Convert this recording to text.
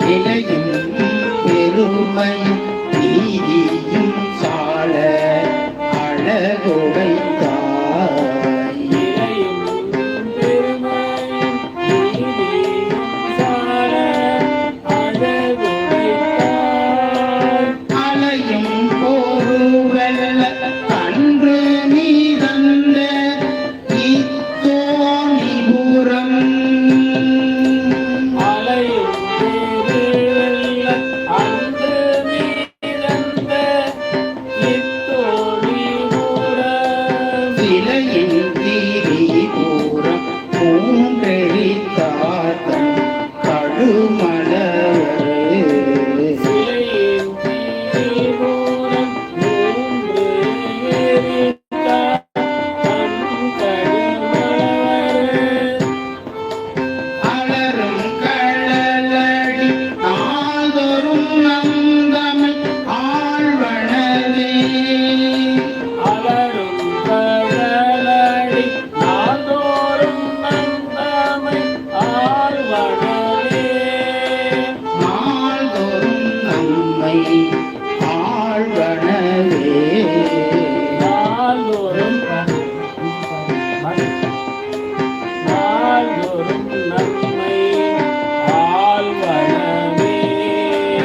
நிலையும் இலையின் தீரி தூரம் பூங்கழித்தாத்தம் கடுமலை நாள்தோறும் நாள்தோறும்